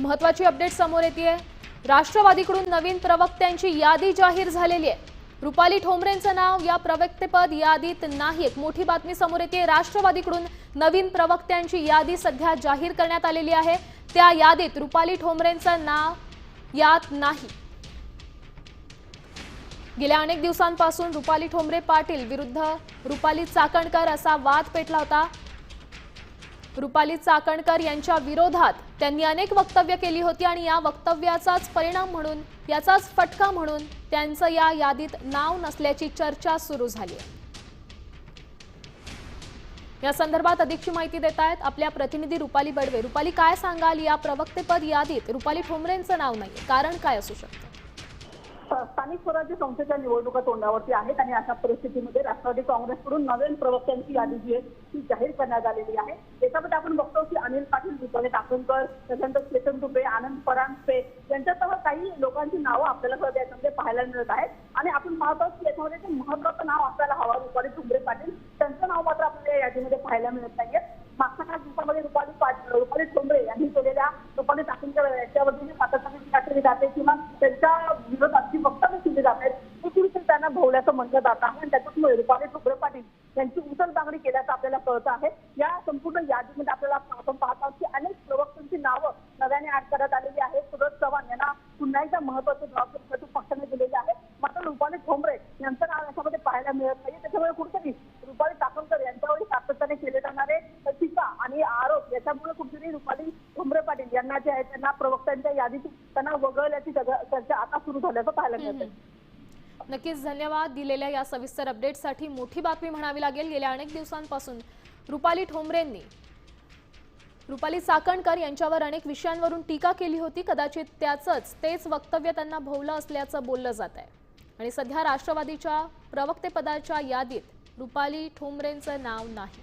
महत्वाची अपडेट समोर येते राष्ट्रवादीकडून नवीन प्रवक्त्यांची यादी जाहीर झालेली आहे. रुपाली ठोंबरेंचं नाव या प्रवक्तेपद यादीत नाही. एक मोठी बातमी समोर येते राष्ट्रवादीकडून नवीन प्रवक्त्यांची यादी सध्या जाहीर करण्यात आलेली आहे. त्या यादीत रुपाली ठोंबरेंचं नाव यात नाही. गेल्या अनेक दिवसांपासून रुपाली ठोंबरे पाटील विरुद्ध रुपाली चाकणकर असा वाद पेटला होता. रुपाली चाकणकर यांच्या विरोधात त्यांनी अनेक वक्तव्य केली होती आणि या वक्तव्याचाच परिणाम म्हणून याचाच फटका म्हणून त्यांचं या यादीत नाव नसल्याची चर्चा सुरू झाली. आहे या संदर्भात अधिकची माहिती देत आहेत आपल्या प्रतिनिधी रुपाली बडवे. रुपाली काय सांगाल या प्रवक्तेपद यादीत? रुपाली ठोंबरेंचं नाव नाही कारण काय असू शकतं? स्थानिक स्वराज्य संस्थेच्या निवडणुका तोंडावरती आहेत आणि अशा परिस्थितीमध्ये राष्ट्रवादी काँग्रेसकडून नवीन प्रवक्त्यांची यादी जी आहे ती जाहीर करण्यात आलेली आहे. त्याच्यामध्ये आपण बघतो की अनिल पाटील विद्यालय टाकणकर त्याच्यानंतर चेतन तुपे आनंद परांजपे यांच्यासह काही लोकांची नावं आपल्याला सुद्धा त्याच्यामध्ये पाहायला मिळत आहेत. आणि आपण पाहतो की याच्यामध्ये जे महत्वाचं नाव असायला हवा रुपाली ठुंबरे पाटील त्यांचं नाव मात्र आपल्याला यादीमध्ये पाहायला मिळत नाहीये. मागच्या काही दिवसामध्ये रुपाली पाटील रुपाली ठोंबरे यांनी लोकांनी टाकून टाकणकर याच्यावरती जी सातत्याने जाते किंवा त्यांच्या विरोधात जी वक्तव्य केली जात आहेत ती कुठेतरी त्यांना भोवल्याचं म्हटलं जात आहे. आणि त्याच्यामुळे रुपाली ठोंबरे पाटील यांची उचल मागणी केल्याचं आपल्याला कळत आहे. या संपूर्ण यादीमध्ये आपल्याला आपण पाहत आहोत की अनेक प्रवक्त्यांची नावं नव्याने ऍड करण्यात आलेली आहेत. सुरज चव्हाण यांना पुन्हा एकदा महत्त्वाचे जबाबदारी पक्षाने दिलेले आहे. मात्र रुपाली ठोंबरे यांचं नाव याच्यामध्ये पाहायला मिळत नाही त्याच्यामुळे कुठेतरी रुपाली टाकणकर यांच्यावर सातत्याने केले जाणारे टीका आणि आरोप याच्यामुळे कुठेतरी रुपाली ठोंबरे यांना जे आहे त्यांना प्रवक्त्यांच्या यादीतून त्यांना वगळल्याची चर्चा आता सुरू झाल्याचं पाहायला मिळत नक्कीच धन्यवाद दिलेल्या या सविस्तर अपडेटसाठी मोठी बातमी म्हणावी लागेल. गेल्या अनेक दिवसांपासून रुपाली ठोंबरेंनी रुपाली चाकणकर यांच्यावर अनेक विषयांवरून टीका केली होती. कदाचित त्याचंच तेच वक्तव्य त्यांना भोवलं असल्याचं बोललं जात आहे. आणि सध्या राष्ट्रवादीच्या प्रवक्तेपदाच्या यादीत रुपाली ठोंबरेंचं नाव नाही.